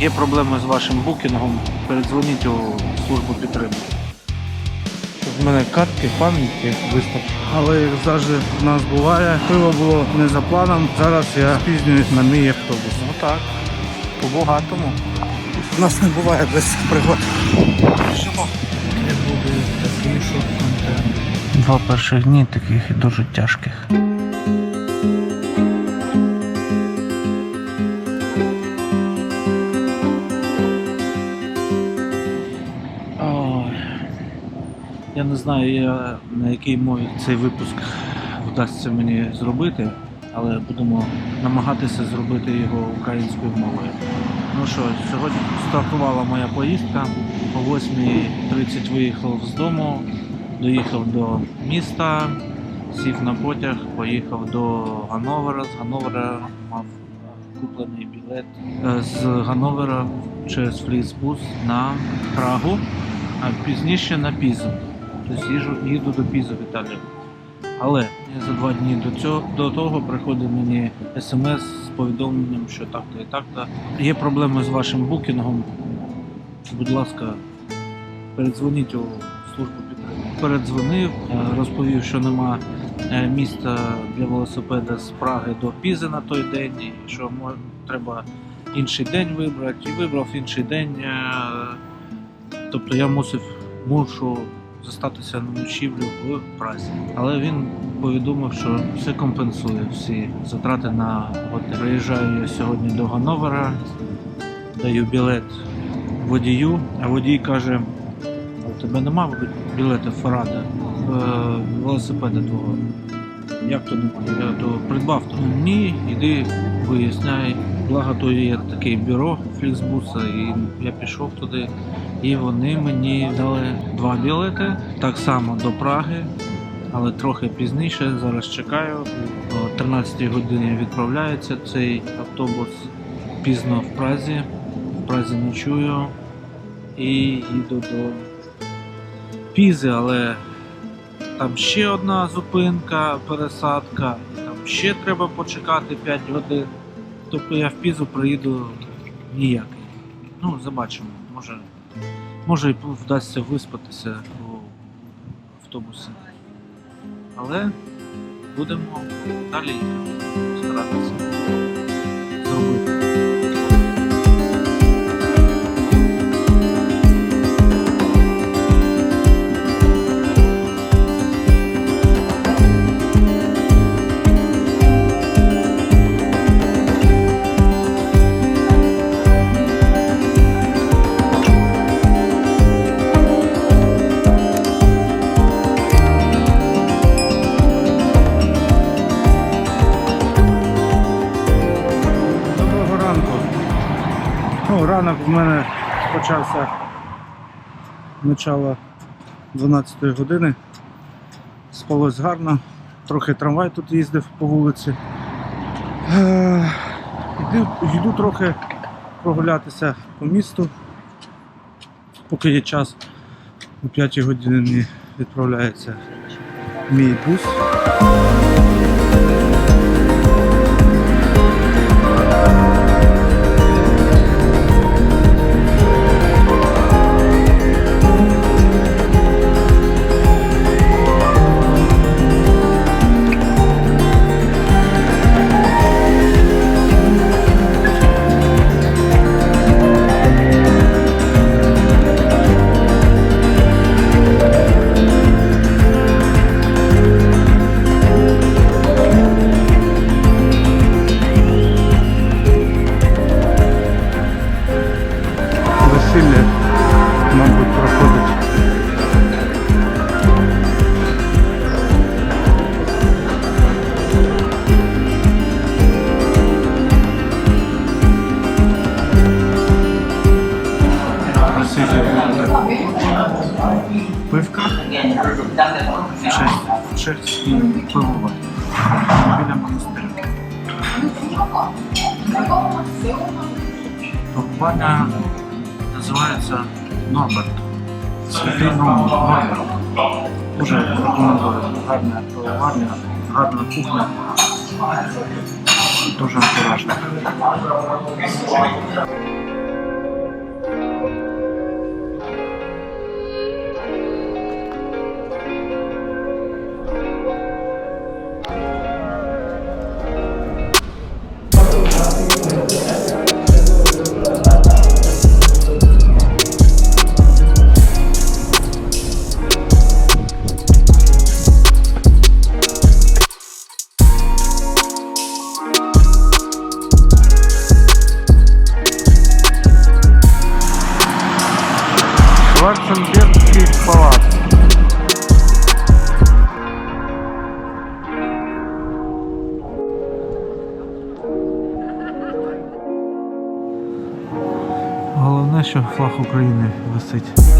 Є проблеми з вашим букінгом, передзвоніть у службу підтримки. В мене картки, пам'ятки вистачить. Але як завжди в нас буває, пиво було не за планом. Зараз я спізнююсь на мій автобус. Ну так, по-багатому. У нас не буває без пригод. Два перших дні таких дуже тяжких. Знаю, я, на якій мові цей випуск вдасться мені зробити, але будемо намагатися зробити його українською мовою. Ну що, сьогодні стартувала моя поїздка. О 8.30 виїхав з дому, доїхав до міста, сів на потяг, поїхав до Гановера. З Гановера мав куплений білет е, з Гановера через Флісбус на Прагу, а пізніше на Пізу. Тобто їжу, їду до Пізу в Італію. Але за два дні до цього до того приходить мені смс з повідомленням, що так-то і так-то. Є проблеми з вашим букінгом. Будь ласка, передзвоніть у службу підтримки. Передзвонив, е, розповів, що нема е, міста для велосипеда з Праги до Пізи на той день, і що треба інший день вибрати. І вибрав інший день. е, Тобто я мусив мушу зостатися на ночівлю в Празі. Але він повідомив, що все компенсує всі затрати на готель. Приїжджаю я сьогодні до Гановера, даю білет водію, а водій каже: у тебе нема білета Фарада, е, велосипеда твого. Як то немає? Я то придбав то. Ні, іди виясняй. Благо то є таке бюро Фліксбуса, і я пішов туди. І вони мені дали два білети, так само до Праги, але трохи пізніше. Зараз чекаю. О 13 годині відправляється цей автобус пізно в Празі. В Празі ночую і їду до Пізи, але там ще одна зупинка, пересадка, там ще треба почекати 5 годин. Тобто я в Пізу приїду ніякий. Ну, побачимо, може. Може і вдасться виспатися у автобусі. Але будемо далі старатися ранок в мене почався начало 12 години. Спалось гарно. Трохи трамвай тут їздив по вулиці. Е, Йду, йду трохи прогулятися по місту. Поки є час, о 5 годині відправляється мій бус. Пивовар. Біля монастиря. Пивоварня називається Норберт. Святий Норберт. Дуже рекомендую. Гарна пивоварня, гарна кухня. Дуже антуражна. Шварценбергський палац. Головне, що флаг України висить.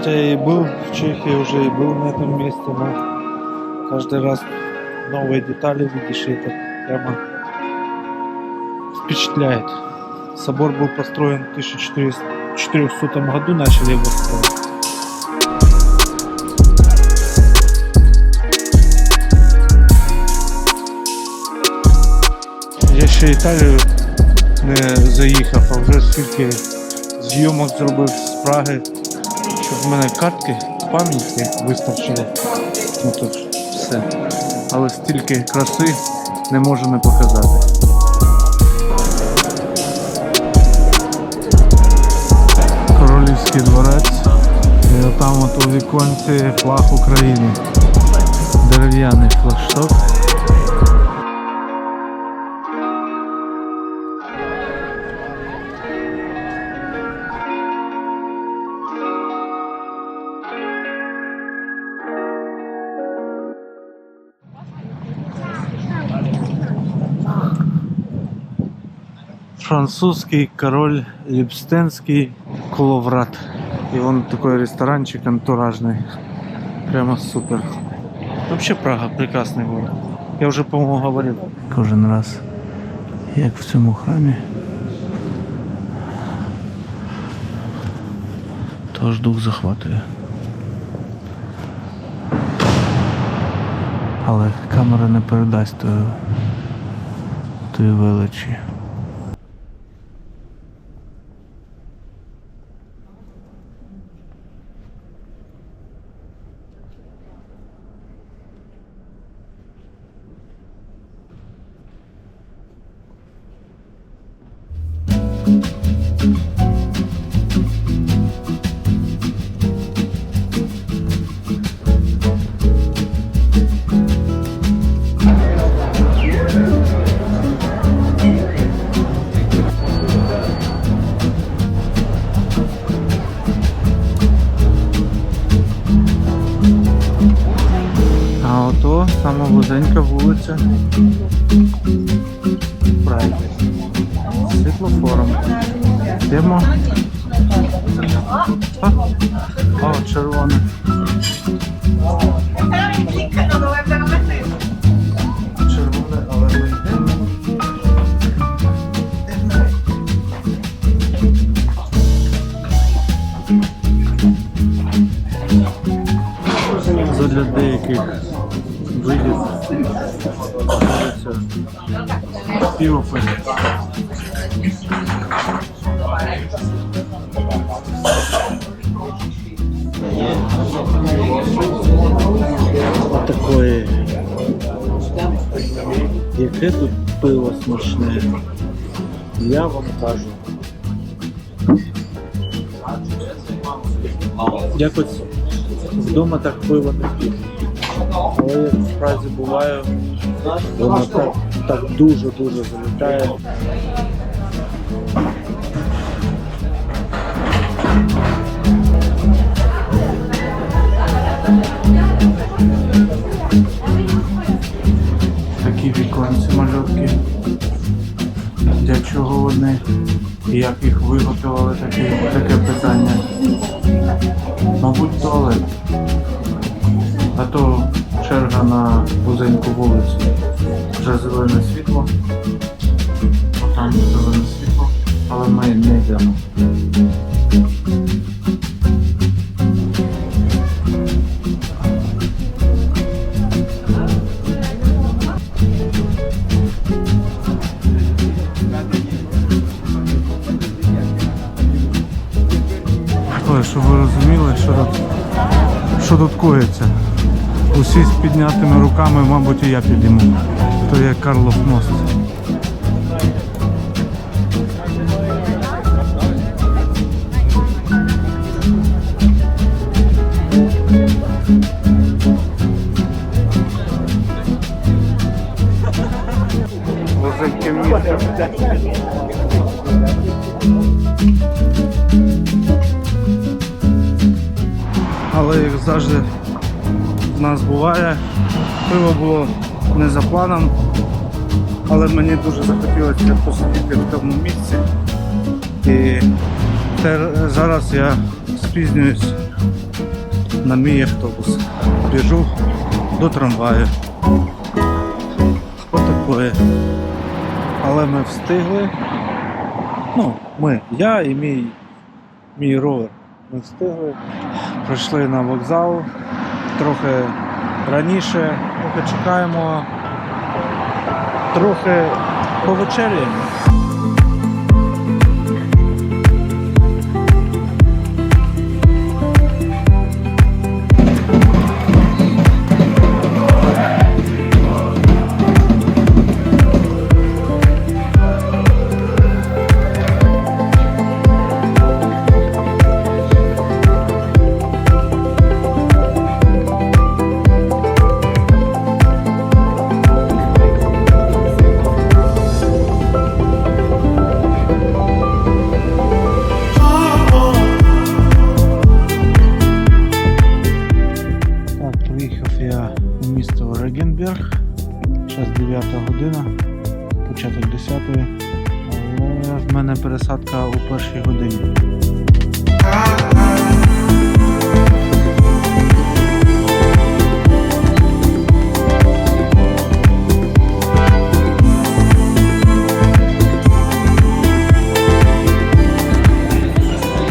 хотя я и был в Чехии уже, и был на этом месте, но каждый раз новые детали видишь, и это прямо впечатляет. Собор был построен в 1400 году, начали его строить. Я ще Італію не заїхав, а вже скільки зйомок зробив з Праги, щоб в мене картки пам'ятки вистачило. Ну тут все. Але стільки краси не можу не показати. Королівський дворець. І отам от у віконці флаг України. Дерев'яний флагшток. Французский король Липстенский Коловрат. И вон такой ресторанчик антуражный. Прямо супер. Вообще Прага прекрасный город. Я уже, по-моему, говорил. Кожен раз, як в цьому храмі. Тож дух захватує. Але камера не передасть тої величі. Ото сама вузенька вулиця. Прайд. Світлофором. Йдемо. О, червоне. Але ми йдемо. Задля деяких ставиться пиво пити. Такое. Яке тут пиво смачне? Я вам кажу. Якось вдома так пиво не п'ю. Але як в Празі буває, воно так, так дуже-дуже залітає. Такі віконці мальотки. Для чого вони? Як їх виготовили, таке, таке питання. Мабуть, туалет. А то черга на вузеньку вулицю. Вже зелене світло. Там зелене світло, але ми не йдемо. Я підійму. То є Карлов мост. Місце. Але як завжди в нас буває, пиво було не за планом, але мені дуже захотілося посидіти в тому місці. І зараз я спізнююсь на мій автобус. Біжу до трамваю. Отакої. Але ми встигли. Ну, ми, я і мій, мій ровер. Ми встигли. Прийшли на вокзал трохи раніше, поки чекаємо, трохи повечеряємо. В мене пересадка у першій годині.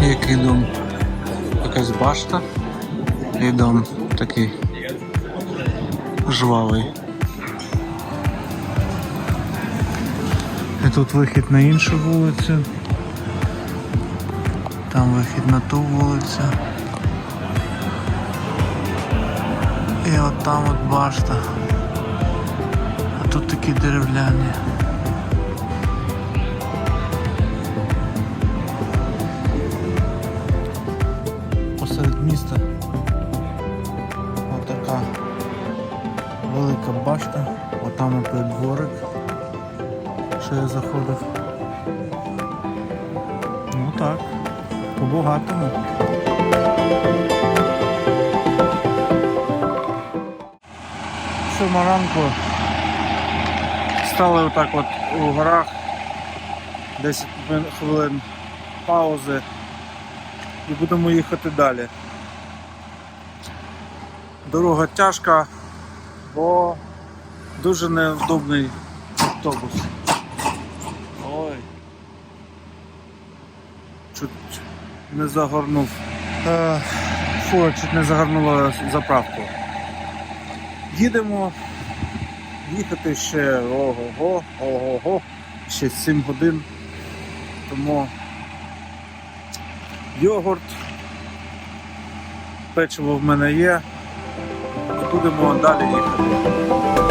Який дом? Якась башта. І дом такий жвавий. Тут вихід на іншу вулицю. Там вихід на ту вулицю. І от там от башта. А тут такі дерев'яні. По-багатому. Сьома ранку стали отак от у горах, 10 хвилин- хвилин паузи і будемо їхати далі. Дорога тяжка, бо дуже невдобний автобус. Ой. Чуть не загорнув. Е, Фу, чуть не загорнуло заправку. Їдемо. Їхати ще ого-го, ого-го, ще 7 годин. Тому йогурт, печиво в мене є. Будемо далі їхати.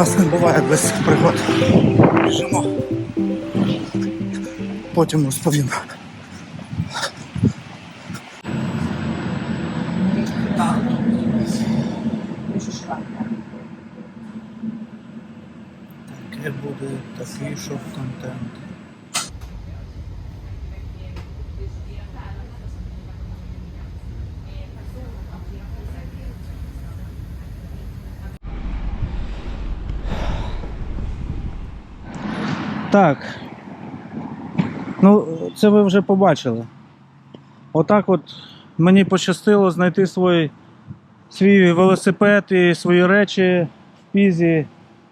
Нас не буває без пригод. Біжимо. Потім розповім. Таке буде такий шок-контент. Так. Ну, це ви вже побачили. Отак от мені пощастило знайти свій, свій велосипед і свої речі в пізі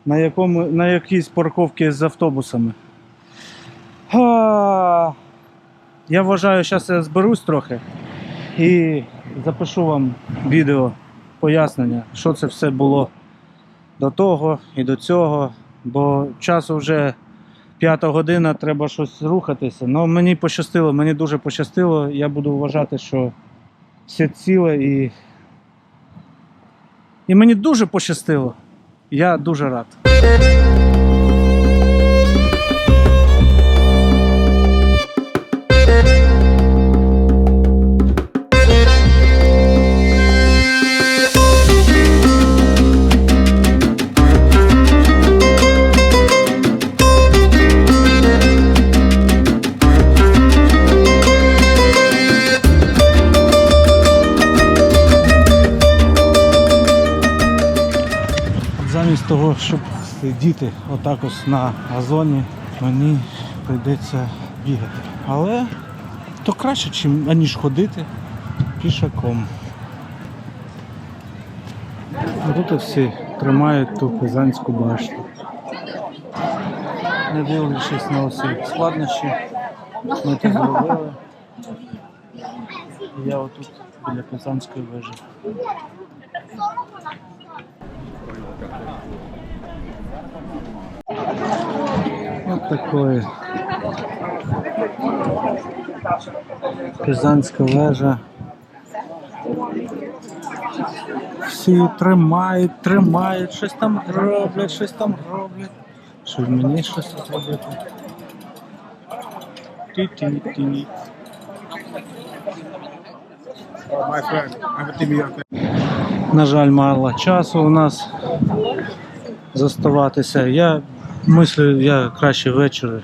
на, якому, на якійсь парковці з автобусами. А, Я вважаю, зараз я зберусь трохи і запишу вам відео пояснення, що це все було до того і до цього, бо часу вже п'ята година, треба щось рухатися. Ну мені пощастило, мені дуже пощастило. Я буду вважати, що все ціле і. І мені дуже пощастило. Я дуже рад. Того, щоб сидіти отак ось на газоні, мені прийдеться бігати. Але то краще, чим, аніж ходити пішаком. Тут всі тримають ту Пизанську башту. Не дивлячись на усі складнощі, ми це зробили. Я отут біля Пизанської вежі. Вот такое. Пізанська вежа. Всі тримають, тримають, щось там роблять, щось там роблять. Що й мені щось робити? Ті-ті-ті. На жаль, мало часу у нас зоставатися. Я мислю, я краще ввечері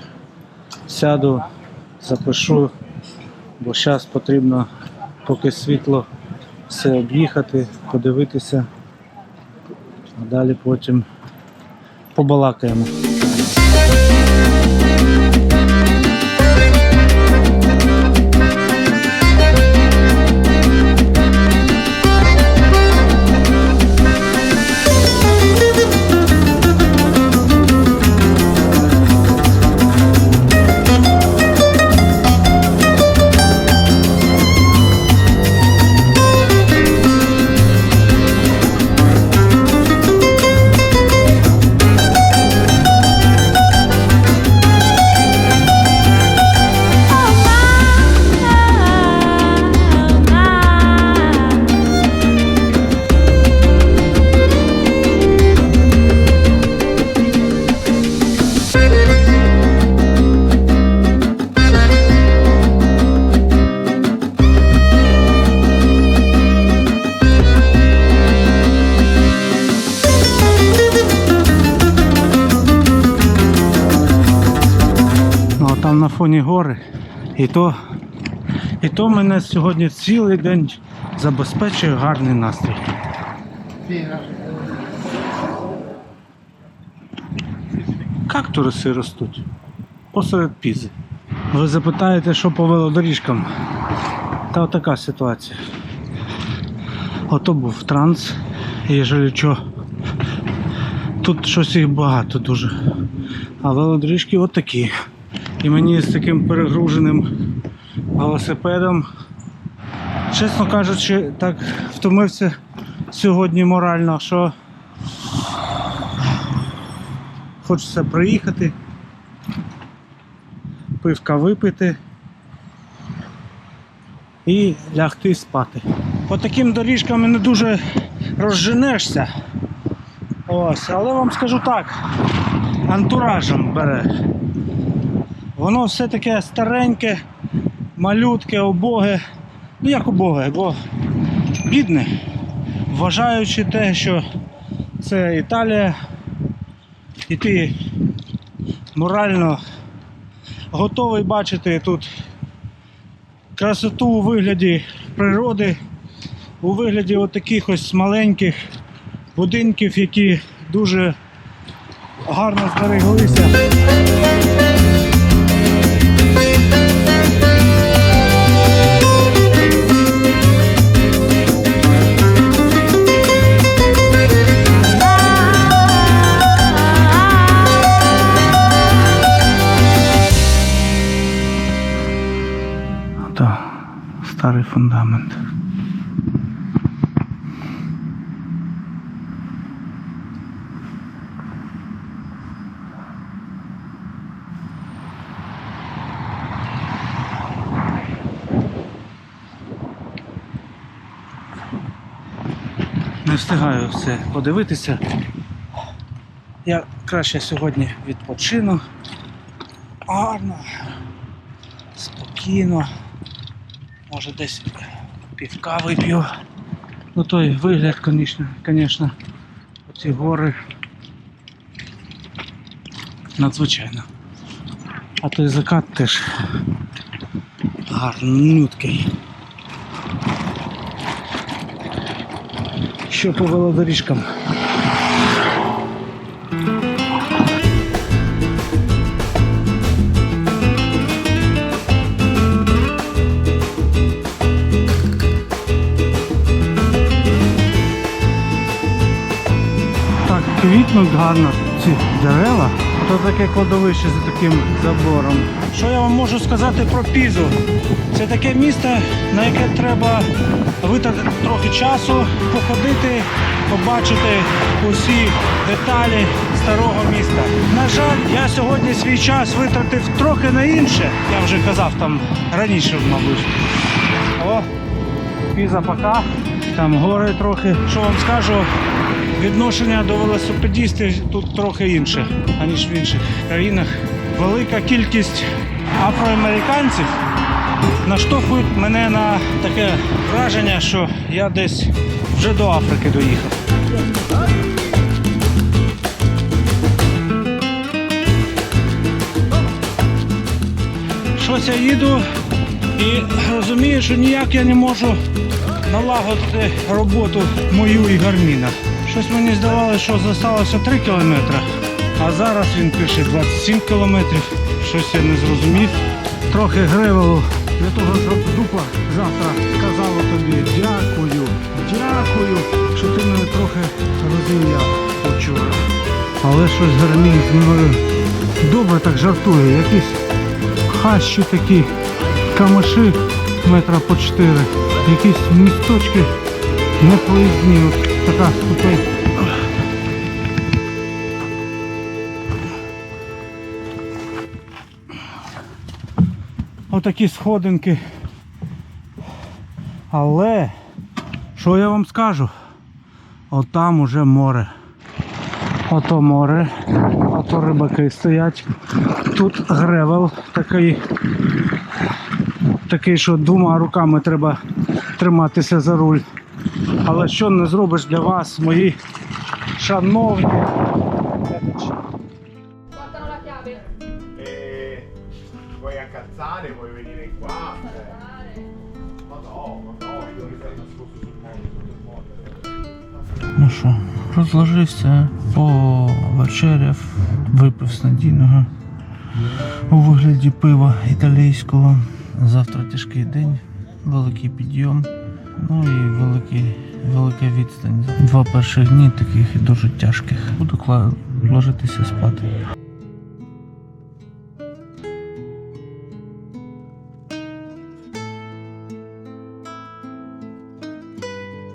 сяду, запишу, бо зараз потрібно, поки світло, все об'їхати, подивитися, а далі потім побалакаємо. І то, і то мене сьогодні цілий день забезпечує гарний настрій. Кактуси ростуть посеред пізи. Ви запитаєте, що по велодоріжкам? Та отака ситуація. Ото був транс, і що тут щось їх багато дуже. А велодоріжки отакі. І мені з таким перегруженим велосипедом, чесно кажучи, так втомився сьогодні морально, що хочеться приїхати, пивка випити і лягти спати. По таким доріжкам не дуже розженешся. Ось, але вам скажу так, антуражем бере. Воно все таке стареньке, малютке, обоге. Ну як убоге, бо бідне. Вважаючи те, що це Італія, і ти морально готовий бачити тут красоту у вигляді природи, у вигляді от таких ось маленьких будинків, які дуже гарно збереглися. Старий фундамент. Не встигаю все подивитися. Я краще сьогодні відпочину. Гарно, спокійно. Може десь півка вип'ю. Ну той вигляд, звісно, звісно, оці гори надзвичайно. А той закат теж гарнюткий. Що по велодоріжкам? Квітнуть гарно ці дерева. То таке кладовище за таким забором. Що я вам можу сказати про Пізу? Це таке місто, на яке треба витратити трохи часу, походити, побачити усі деталі старого міста. На жаль, я сьогодні свій час витратив трохи на інше. Я вже казав там раніше, мабуть. О, Піза пока. Там гори трохи. Що вам скажу, відношення до велосипедістів тут трохи інше, аніж в інших країнах. Велика кількість афроамериканців наштовхують мене на таке враження, що я десь вже до Африки доїхав. Щось я їду і розумію, що ніяк я не можу налагодити роботу мою і гарміна. Щось мені здавалося, що залишилося 3 кілометри, а зараз він пише 27 кілометрів. Щось я не зрозумів. Трохи гревелу для того, щоб дупа завтра сказала тобі дякую, дякую, що ти мене трохи розім'яв вчора. Але щось гармін зі мною добре так жартує. Якісь хащі такі, камиші метра по 4, якісь місточки непроїзні. Така тут. Отакі сходинки. Але, що я вам скажу? Отам уже море. Ото море, ото рибаки стоять. Тут гревел такий, такий, що двома руками треба триматися за руль. Але що не зробиш для вас, мої шановні глядачі? Il mondo. Ну що, розложився, повечеряв, випив снадійного у вигляді пива італійського. Завтра тяжкий день, великий підйом, ну і великий, велика відстань. Два перших дні таких дуже тяжких. Буду ложитися спати.